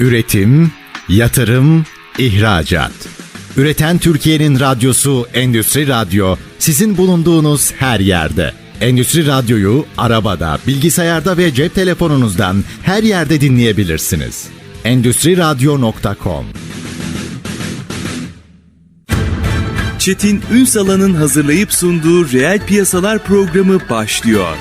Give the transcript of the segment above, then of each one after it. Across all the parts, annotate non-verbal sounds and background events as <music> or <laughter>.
Üretim, yatırım, ihracat. Üreten Türkiye'nin radyosu Endüstri Radyo sizin bulunduğunuz her yerde. Endüstri Radyo'yu arabada, bilgisayarda ve cep telefonunuzdan her yerde dinleyebilirsiniz. Endüstri Radyo.com Çetin Ünsal'ın hazırlayıp sunduğu Reel Piyasalar programı başlıyor.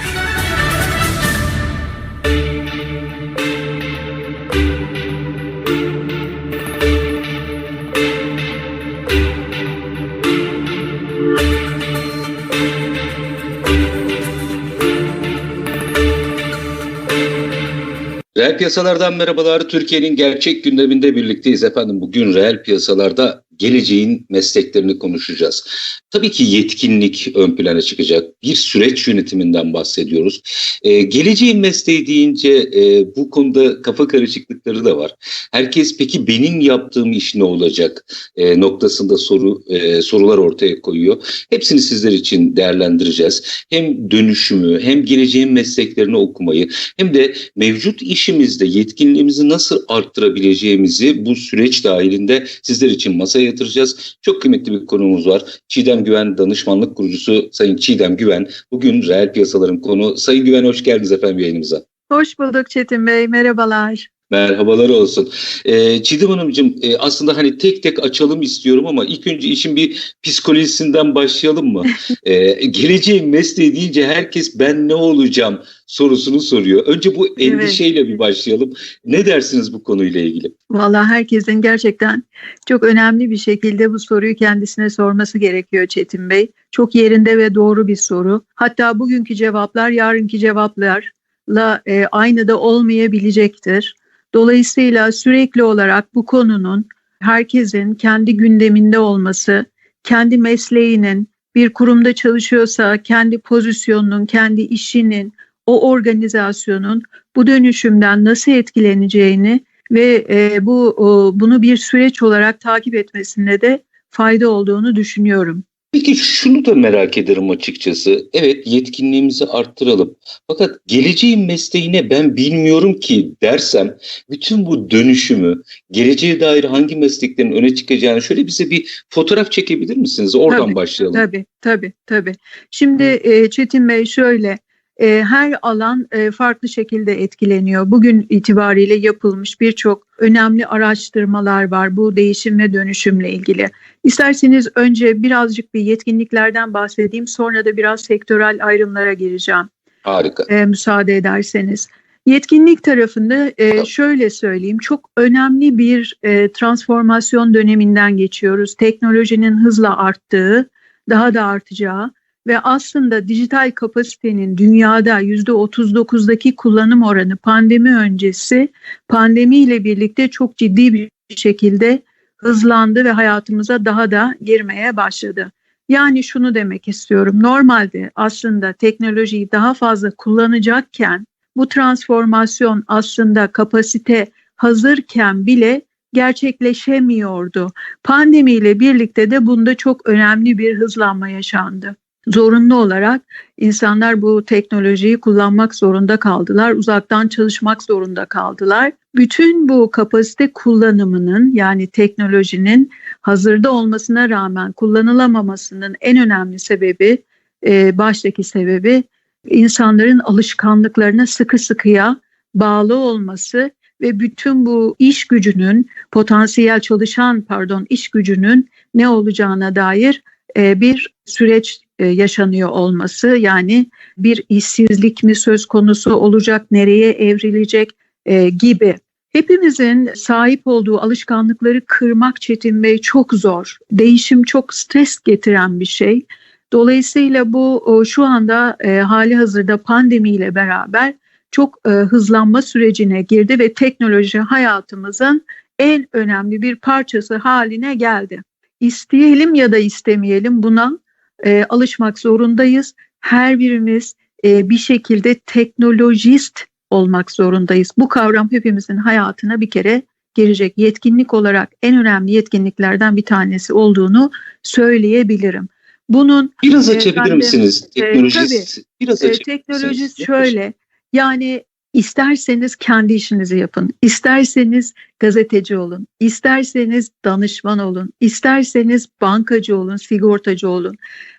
Reel piyasalardan merhabalar. Türkiye'nin gerçek gündeminde birlikteyiz efendim. Bugün reel piyasalarda geleceğin mesleklerini konuşacağız. Tabii ki yetkinlik ön plana çıkacak. Bir süreç yönetiminden bahsediyoruz. Ee, geleceğin mesleği deyince e, bu konuda kafa karışıklıkları da var. Herkes peki benim yaptığım iş ne olacak e, noktasında soru e, sorular ortaya koyuyor. Hepsini sizler için değerlendireceğiz. Hem dönüşümü hem geleceğin mesleklerini okumayı hem de mevcut işimizde yetkinliğimizi nasıl arttırabileceğimizi bu süreç dahilinde sizler için masaya yatıracağız. Çok kıymetli bir konuğumuz var. Çiğdem Güven danışmanlık kurucusu Sayın Çiğdem Güven. Bugün reel piyasaların konu. Sayın Güven hoş geldiniz efendim yayınımıza. Hoş bulduk Çetin Bey, merhabalar. Merhabalar olsun. Ee, Çiğdem Hanımcığım e, aslında hani tek tek açalım istiyorum ama ilk önce işin bir psikolojisinden başlayalım mı? <laughs> ee, geleceğin mesleği deyince herkes ben ne olacağım sorusunu soruyor. Önce bu endişeyle bir başlayalım. Ne dersiniz bu konuyla ilgili? Vallahi herkesin gerçekten çok önemli bir şekilde bu soruyu kendisine sorması gerekiyor Çetin Bey. Çok yerinde ve doğru bir soru. Hatta bugünkü cevaplar yarınki cevaplarla e, aynı da olmayabilecektir. Dolayısıyla sürekli olarak bu konunun herkesin kendi gündeminde olması, kendi mesleğinin, bir kurumda çalışıyorsa kendi pozisyonunun, kendi işinin, o organizasyonun bu dönüşümden nasıl etkileneceğini ve e, bu o, bunu bir süreç olarak takip etmesinde de fayda olduğunu düşünüyorum. Peki şunu da merak ederim açıkçası. Evet yetkinliğimizi arttıralım. Fakat geleceğin mesleğine ben bilmiyorum ki dersem bütün bu dönüşümü geleceğe dair hangi mesleklerin öne çıkacağını şöyle bize bir fotoğraf çekebilir misiniz? Oradan Tabii, başlayalım. Tabii, tabii, tabii. Şimdi Çetin Bey şöyle, e, her alan e, farklı şekilde etkileniyor. Bugün itibariyle yapılmış birçok önemli araştırmalar var bu değişim ve dönüşümle ilgili. İsterseniz önce birazcık bir yetkinliklerden bahsedeyim, sonra da biraz sektörel ayrımlara gireceğim. Harika. e, müsaade ederseniz. Yetkinlik tarafında e, şöyle söyleyeyim çok önemli bir e, transformasyon döneminden geçiyoruz. Teknolojinin hızla arttığı, daha da artacağı ve aslında dijital kapasitenin dünyada %39'daki kullanım oranı pandemi öncesi pandemiyle birlikte çok ciddi bir şekilde hızlandı ve hayatımıza daha da girmeye başladı. Yani şunu demek istiyorum. Normalde aslında teknolojiyi daha fazla kullanacakken bu transformasyon aslında kapasite hazırken bile gerçekleşemiyordu. Pandemiyle birlikte de bunda çok önemli bir hızlanma yaşandı. Zorunlu olarak insanlar bu teknolojiyi kullanmak zorunda kaldılar, uzaktan çalışmak zorunda kaldılar. Bütün bu kapasite kullanımının yani teknolojinin hazırda olmasına rağmen kullanılamamasının en önemli sebebi, e, baştaki sebebi insanların alışkanlıklarına sıkı sıkıya bağlı olması ve bütün bu iş gücünün potansiyel çalışan pardon iş gücünün ne olacağına dair e, bir süreç yaşanıyor olması yani bir işsizlik mi söz konusu olacak nereye evrilecek e, gibi Hepimizin sahip olduğu alışkanlıkları kırmak Çetin Bey çok zor. Değişim çok stres getiren bir şey. Dolayısıyla bu şu anda e, hali hazırda pandemiyle beraber çok e, hızlanma sürecine girdi ve teknoloji hayatımızın en önemli bir parçası haline geldi. İsteyelim ya da istemeyelim buna e, alışmak zorundayız. Her birimiz e, bir şekilde teknolojist olmak zorundayız. Bu kavram hepimizin hayatına bir kere girecek. Yetkinlik olarak en önemli yetkinliklerden bir tanesi olduğunu söyleyebilirim. Bunun Biraz e, açabilir de- misiniz? e, Teknolojist. Biraz e, açabilir teknolojist misiniz? şöyle yani İsterseniz kendi işinizi yapın. İsterseniz gazeteci olun. İsterseniz danışman olun. İsterseniz bankacı olun, sigortacı olun.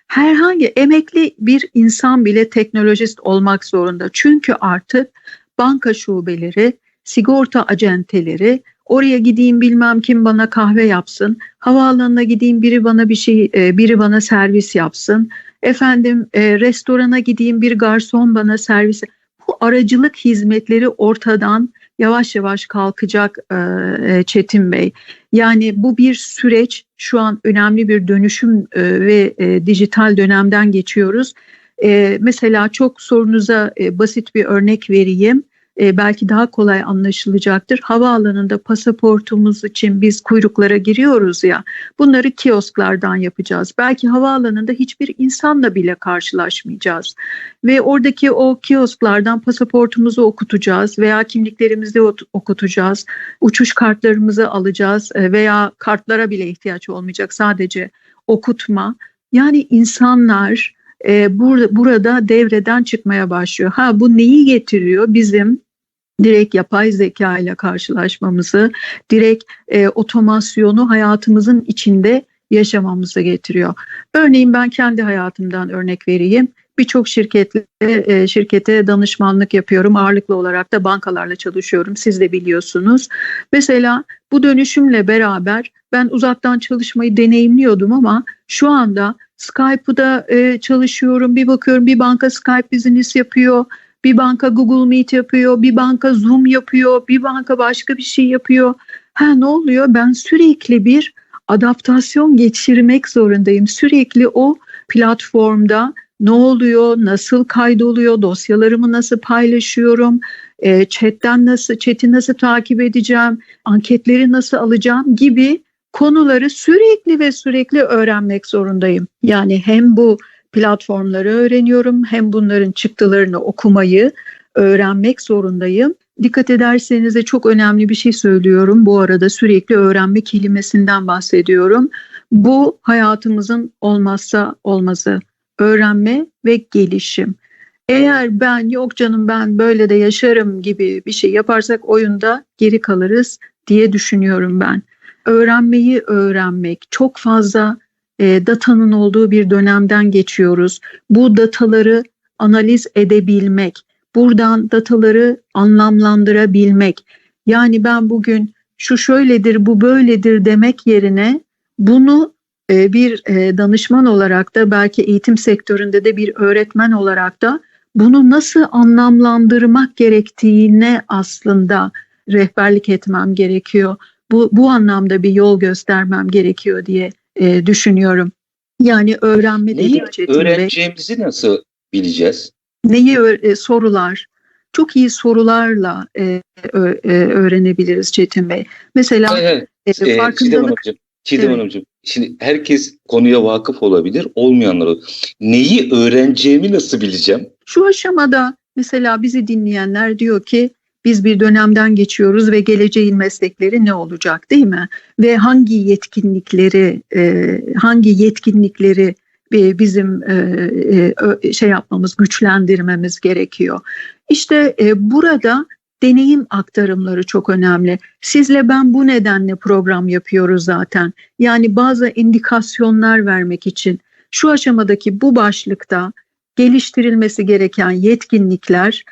Herhangi emekli bir insan bile teknolojist olmak zorunda. Çünkü artık banka şubeleri, sigorta acenteleri, oraya gideyim bilmem kim bana kahve yapsın, havaalanına gideyim biri bana bir şey, e, biri bana servis yapsın, efendim e, restorana gideyim bir garson bana servis bu aracılık hizmetleri ortadan yavaş yavaş kalkacak e, Çetin Bey. Yani bu bir süreç şu an önemli bir dönüşüm e, ve e, dijital dönemden geçiyoruz. E, mesela çok sorunuza e, basit bir örnek vereyim e, belki daha kolay anlaşılacaktır. Havaalanında pasaportumuz için biz kuyruklara giriyoruz ya bunları kiosklardan yapacağız. Belki havaalanında hiçbir insanla bile karşılaşmayacağız. Ve oradaki o kiosklardan pasaportumuzu okutacağız veya kimliklerimizi okutacağız. Uçuş kartlarımızı alacağız e, veya kartlara bile ihtiyaç olmayacak sadece okutma. Yani insanlar e, burada, burada devreden çıkmaya başlıyor. Ha bu neyi getiriyor? Bizim direkt yapay zeka ile karşılaşmamızı, direkt e, otomasyonu hayatımızın içinde yaşamamızı getiriyor. Örneğin ben kendi hayatımdan örnek vereyim. Birçok şirketle e, şirkete danışmanlık yapıyorum. Ağırlıklı olarak da bankalarla çalışıyorum. Siz de biliyorsunuz. Mesela bu dönüşümle beraber ben uzaktan çalışmayı deneyimliyordum ama şu anda Skype'da e, çalışıyorum. Bir bakıyorum bir banka Skype business yapıyor. Bir banka Google Meet yapıyor, bir banka Zoom yapıyor, bir banka başka bir şey yapıyor. Ha ne oluyor? Ben sürekli bir adaptasyon geçirmek zorundayım. Sürekli o platformda ne oluyor, nasıl kaydoluyor, dosyalarımı nasıl paylaşıyorum, e, chatten nasıl, chat'i nasıl takip edeceğim, anketleri nasıl alacağım gibi konuları sürekli ve sürekli öğrenmek zorundayım. Yani hem bu platformları öğreniyorum hem bunların çıktılarını okumayı öğrenmek zorundayım. Dikkat ederseniz de çok önemli bir şey söylüyorum. Bu arada sürekli öğrenme kelimesinden bahsediyorum. Bu hayatımızın olmazsa olmazı. Öğrenme ve gelişim. Eğer ben yok canım ben böyle de yaşarım gibi bir şey yaparsak oyunda geri kalırız diye düşünüyorum ben. Öğrenmeyi öğrenmek, çok fazla e, datanın olduğu bir dönemden geçiyoruz. Bu dataları analiz edebilmek, buradan dataları anlamlandırabilmek. Yani ben bugün şu şöyledir, bu böyledir demek yerine bunu e, bir e, danışman olarak da belki eğitim sektöründe de bir öğretmen olarak da bunu nasıl anlamlandırmak gerektiğine aslında rehberlik etmem gerekiyor. Bu, bu anlamda bir yol göstermem gerekiyor diye e, düşünüyorum. Yani öğrenme Neyi Çetin Bey. öğreneceğimizi nasıl bileceğiz? Neyi e, sorular? Çok iyi sorularla e, ö, e, öğrenebiliriz Çetin Bey. Mesela Evet, evet. e, Çiğdem farkındalık Hanımcığım, Çiğdem Evet. Hanımcığım, şimdi herkes konuya vakıf olabilir, olmayanlar. Neyi öğreneceğimi nasıl bileceğim? şu aşamada mesela bizi dinleyenler diyor ki biz bir dönemden geçiyoruz ve geleceğin meslekleri ne olacak değil mi? Ve hangi yetkinlikleri e, hangi yetkinlikleri e, bizim e, şey yapmamız, güçlendirmemiz gerekiyor. İşte burada deneyim aktarımları çok önemli. Sizle ben bu nedenle program yapıyoruz zaten. Yani bazı indikasyonlar vermek için şu aşamadaki bu başlıkta geliştirilmesi gereken yetkinlikler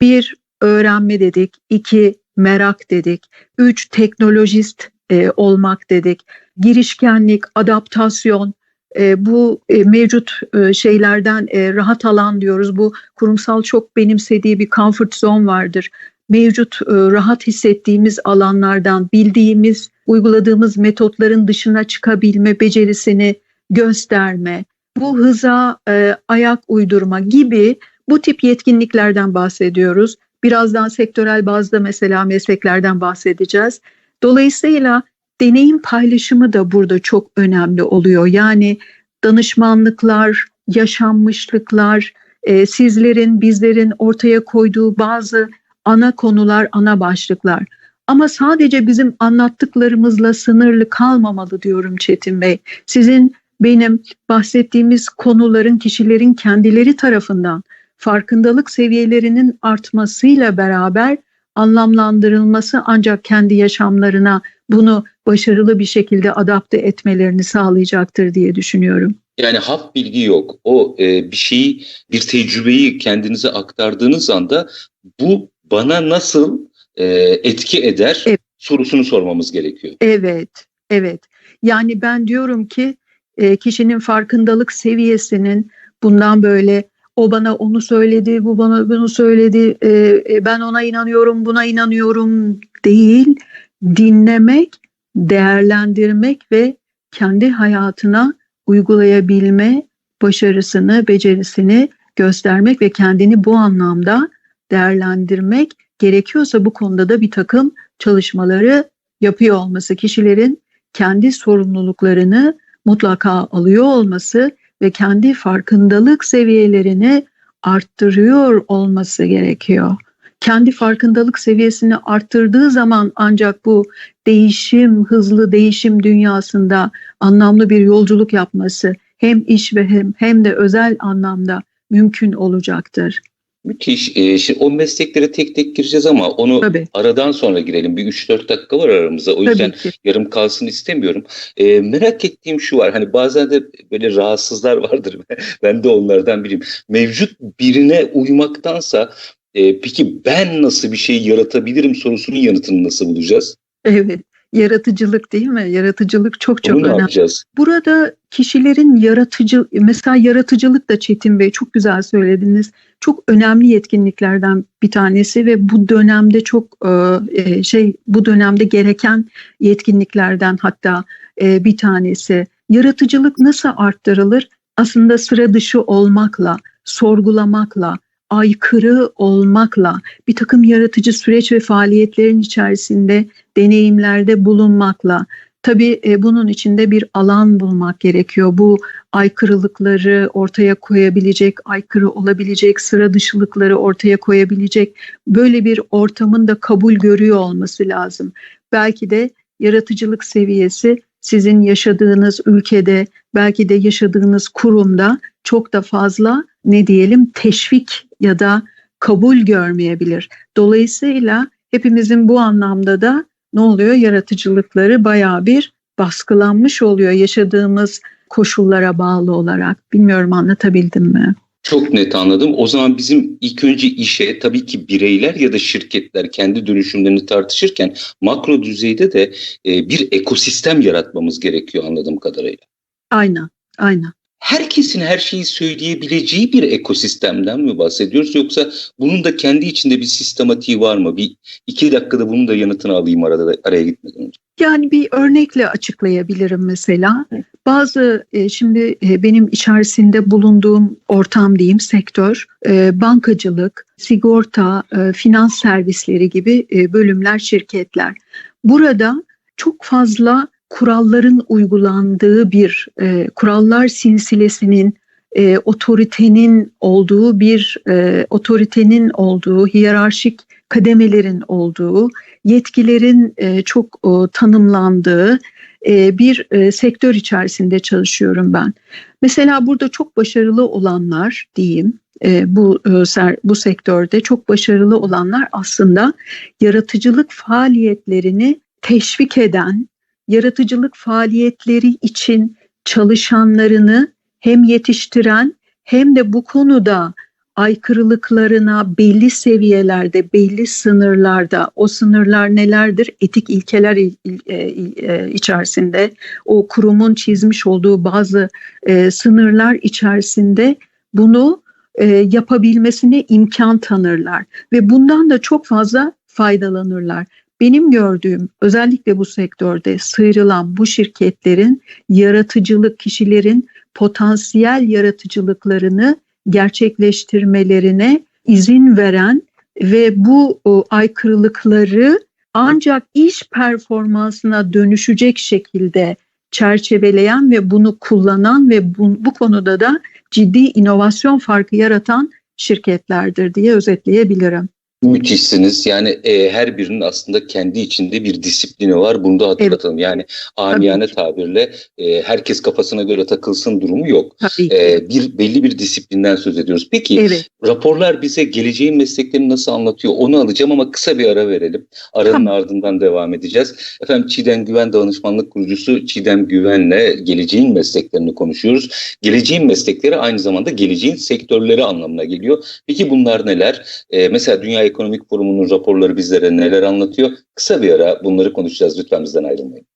bir öğrenme dedik, iki merak dedik, üç teknolojist e, olmak dedik, girişkenlik, adaptasyon, e, bu e, mevcut e, şeylerden e, rahat alan diyoruz. Bu kurumsal çok benimsediği bir comfort zone vardır. Mevcut e, rahat hissettiğimiz alanlardan bildiğimiz, uyguladığımız metotların dışına çıkabilme becerisini gösterme, bu hıza e, ayak uydurma gibi bu tip yetkinliklerden bahsediyoruz. Birazdan sektörel bazda mesela mesleklerden bahsedeceğiz. Dolayısıyla deneyim paylaşımı da burada çok önemli oluyor. Yani danışmanlıklar, yaşanmışlıklar, e, sizlerin, bizlerin ortaya koyduğu bazı ana konular, ana başlıklar. Ama sadece bizim anlattıklarımızla sınırlı kalmamalı diyorum Çetin Bey. Sizin benim bahsettiğimiz konuların kişilerin kendileri tarafından farkındalık seviyelerinin artmasıyla beraber anlamlandırılması ancak kendi yaşamlarına bunu başarılı bir şekilde adapte etmelerini sağlayacaktır diye düşünüyorum. Yani hap bilgi yok. O e, bir şeyi, bir tecrübeyi kendinize aktardığınız anda bu bana nasıl e, etki eder Evet. sorusunu sormamız gerekiyor. Evet, evet. Yani ben diyorum ki e, kişinin farkındalık seviyesinin bundan böyle o bana onu söyledi, bu bana bunu söyledi, e, e, ben ona inanıyorum, buna inanıyorum değil. Dinlemek, değerlendirmek ve kendi hayatına uygulayabilme başarısını, becerisini göstermek ve kendini bu anlamda değerlendirmek gerekiyorsa bu konuda da bir takım çalışmaları yapıyor olması, kişilerin kendi sorumluluklarını mutlaka alıyor olması ve kendi farkındalık seviyelerini arttırıyor olması gerekiyor. Kendi farkındalık seviyesini arttırdığı zaman ancak bu değişim, hızlı değişim dünyasında anlamlı bir yolculuk yapması hem iş ve hem hem de özel anlamda mümkün olacaktır. Müthiş. E, şimdi o mesleklere tek tek gireceğiz ama onu Tabii, aradan sonra girelim. Bir 3-4 dakika var aramızda. O yüzden yarım kalsın istemiyorum. E, merak ettiğim şu var. Hani bazen de böyle rahatsızlar <laughs> vardır. ben de onlardan biriyim. Mevcut birine uymaktansa e, peki ben nasıl bir şey yaratabilirim sorusunun yanıtını nasıl bulacağız? Evet, yaratıcılık değil mi? Yaratıcılık çok çok Onu ne önemli. yapacağız? Burada kişilerin yaratıcı, mesela yaratıcılık da Çetin Bey çok güzel söylediniz. Çok önemli yetkinliklerden bir tanesi ve bu dönemde çok e, şey bu dönemde gereken yetkinliklerden hatta e, bir tanesi. Yaratıcılık nasıl arttırılır? Aslında sıra dışı olmakla, sorgulamakla, aykırı olmakla, bir takım yaratıcı süreç ve faaliyetlerin içerisinde deneyimlerde bulunmakla, Tabii e, bunun içinde bir alan bulmak gerekiyor. Bu aykırılıkları ortaya koyabilecek, aykırı olabilecek, sıra dışılıkları ortaya koyabilecek böyle bir ortamın da kabul görüyor olması lazım. Belki de yaratıcılık seviyesi sizin yaşadığınız ülkede, belki de yaşadığınız kurumda çok da fazla ne diyelim teşvik ya da kabul görmeyebilir. Dolayısıyla hepimizin bu anlamda da ne oluyor? Yaratıcılıkları bayağı bir baskılanmış oluyor yaşadığımız koşullara bağlı olarak. Bilmiyorum anlatabildim mi? Çok net anladım. O zaman bizim ilk önce işe tabii ki bireyler ya da şirketler kendi dönüşümlerini tartışırken makro düzeyde de e, bir ekosistem yaratmamız gerekiyor anladığım kadarıyla. Aynen, aynen. Herkesin her şeyi söyleyebileceği bir ekosistemden mi bahsediyoruz yoksa bunun da kendi içinde bir sistematiği var mı? Bir iki dakikada bunun da yanıtını alayım arada araya gitmeden önce. Yani bir örnekle açıklayabilirim mesela. Bazı e, şimdi e, benim içerisinde bulunduğum ortam diyeyim sektör, e, bankacılık, sigorta, finans servisleri gibi bölümler, şirketler. Burada çok fazla kuralların uygulandığı bir e, kurallar silsilesinin e, otoritenin olduğu bir e, otoritenin olduğu hiyerarşik kademelerin olduğu yetkilerin e, çok e, tanımlandığı e, bir e, sektör içerisinde çalışıyorum ben. Mesela burada çok başarılı olanlar diyeyim e, bu e, bu sektörde çok başarılı olanlar aslında yaratıcılık faaliyetlerini teşvik eden, yaratıcılık faaliyetleri için çalışanlarını hem yetiştiren hem de bu konuda aykırılıklarına belli seviyelerde, belli sınırlarda, o sınırlar nelerdir? Etik ilkeler il, il, e, içerisinde, o kurumun çizmiş olduğu bazı e, sınırlar içerisinde bunu e, yapabilmesine imkan tanırlar ve bundan da çok fazla faydalanırlar. Benim gördüğüm özellikle bu sektörde sıyrılan bu şirketlerin yaratıcılık kişilerin potansiyel yaratıcılıklarını gerçekleştirmelerine izin veren ve bu aykırılıkları ancak iş performansına dönüşecek şekilde çerçeveleyen ve bunu kullanan ve bu, bu konuda da ciddi inovasyon farkı yaratan şirketlerdir diye özetleyebilirim. Müthişsiniz. Yani e, her birinin aslında kendi içinde bir disiplini var. Bunu da hatırlatalım. Yani amiyane tabirle e, herkes kafasına göre takılsın durumu yok. E, bir belli bir disiplinden söz ediyoruz. Peki evet. raporlar bize geleceğin mesleklerini nasıl anlatıyor? Onu alacağım ama kısa bir ara verelim. Aranın Tamam. ardından devam edeceğiz. Efendim Çiğdem Güven danışmanlık kurucusu Çiğdem Güven'le geleceğin mesleklerini konuşuyoruz. Geleceğin meslekleri aynı zamanda geleceğin sektörleri anlamına geliyor. Peki bunlar neler? E, mesela Dünya Ekonomik Forumu'nun raporları bizlere neler anlatıyor? Kısa bir ara bunları konuşacağız. Lütfen bizden ayrılmayın.